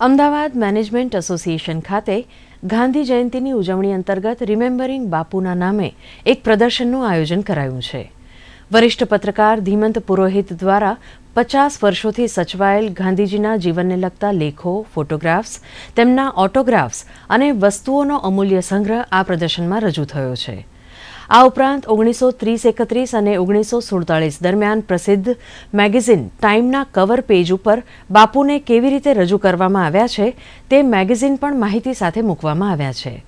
Ahmedabad management association ખાતે ગાંધી જયંતિની ઉજવણી અંતર્ગત રિમેમ્બરિંગ બાપુના નામે એક પ્રદર્શનનું આયોજન કરાયું છે. વરિષ્ઠ પત્રકાર ધીમંત પુરોહિત દ્વારા પચાસ વર્ષોથી સચવાયેલ ગાંધીજીના જીવનને લગતા લેખો, ફોટોગ્રાફ્સ, તેમના ઓટોગ્રાફ્સ અને વસ્તુઓનો અમૂલ્ય સંગ્રહ આ પ્રદર્શનમાં રજૂ થયો છે. આ ઉપરાંત ઓગણીસો ત્રીસ એકત્રીસ અને ઓગણીસો સુડતાલીસ દરમિયાન પ્રસિદ્ધ મેગેઝિન ટાઈમના કવર પેજ ઉપર બાપુને કેવી રીતે રજૂ કરવામાં આવ્યા છે તે મેગેઝિન પણ માહિતી સાથે મૂકવામાં આવ્યા છે.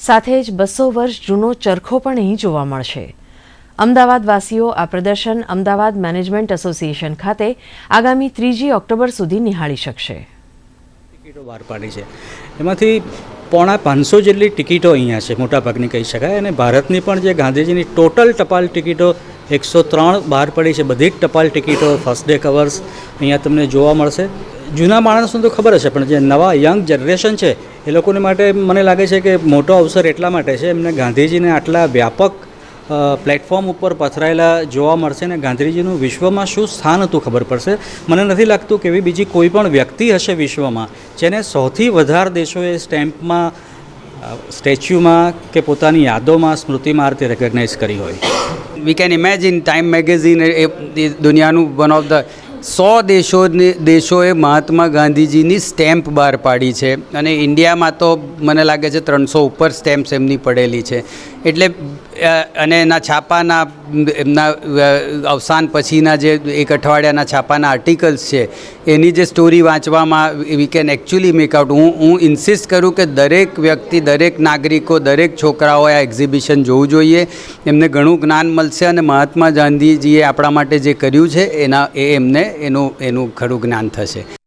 સાથે જ બસો વર્ષ જૂનો ચરખો પણ અહીં જોવા મળશે. અમદાવાદવાસીઓ આ પ્રદર્શન અમદાવાદ મેનેજમેન્ટ એસોસિએશન ખાતે આગામી ત્રીજી ઓક્ટોબર સુધી નિહાળી શકશે. બહાર પાડી છે. એમાંથી પોણા પાંચસો જેટલી ટિકિટો અહીંયા છે, મોટાભાગની કહી શકાય. અને ભારતની પણ જે ગાંધીજીની ટોટલ ટપાલ ટિકિટો એકસો ત્રણ બહાર પડી છે, બધી જ ટપાલ ટિકિટો ફર્સ્ટ ડે કવર્સ અહીંયા તમને જોવા મળશે. જૂના માણસોને તો ખબર હશે, પણ જે નવા યંગ જનરેશન છે, એ લોકોને માટે મને લાગે છે કે મોટો અવસર એટલા માટે છે, એમને ગાંધીજીને આટલા વ્યાપક પ્લેટફોર્મ ઉપર પથરાયેલા જોવા મળશે અને ગાંધીજીનું વિશ્વમાં શું સ્થાન હતું ખબર પડશે? મને નથી લાગતું કે એવી બીજી કોઈ પણ વ્યક્તિ હશે વિશ્વમાં જેને સૌથી વધારે દેશોએ સ્ટેમ્પમાં સ્ટેચ્યુમાં કે પોતાની યાદોમાં સ્મૃતિમાં આ રીતે રેકગ્નાઇઝ કરી હોય. We can imagine time magazine એ દુનિયાનું વન ઓફ ધ સો દેશોને દેશોએ મહાત્મા ગાંધીજીની સ્ટેમ્પ બહાર પાડી છે અને ઇન્ડિયામાં તો મને લાગે છે ત્રણસો ઉપર સ્ટેમ્પ્સ એમની પડેલી છે. એટલે અને એના છાપાના, એમના અવસાન પછીના જે એક અઠવાડિયાના છાપાના આર્ટિકલ્સ છે, એની જે સ્ટોરી વાંચવામાં we can actually make out. હું હું ઇન્સિસ્ટ કરું કે દરેક વ્યક્તિ, દરેક નાગરિકો, દરેક છોકરાઓએ આ એક્ઝિબિશન જોવું જોઈએ. એમને ઘણું જ્ઞાન મળશે અને મહાત્મા ગાંધીજીએ આપણા માટે જે કર્યું છે, એના, એ એમને એનું એનું ખરું જ્ઞાન થશે.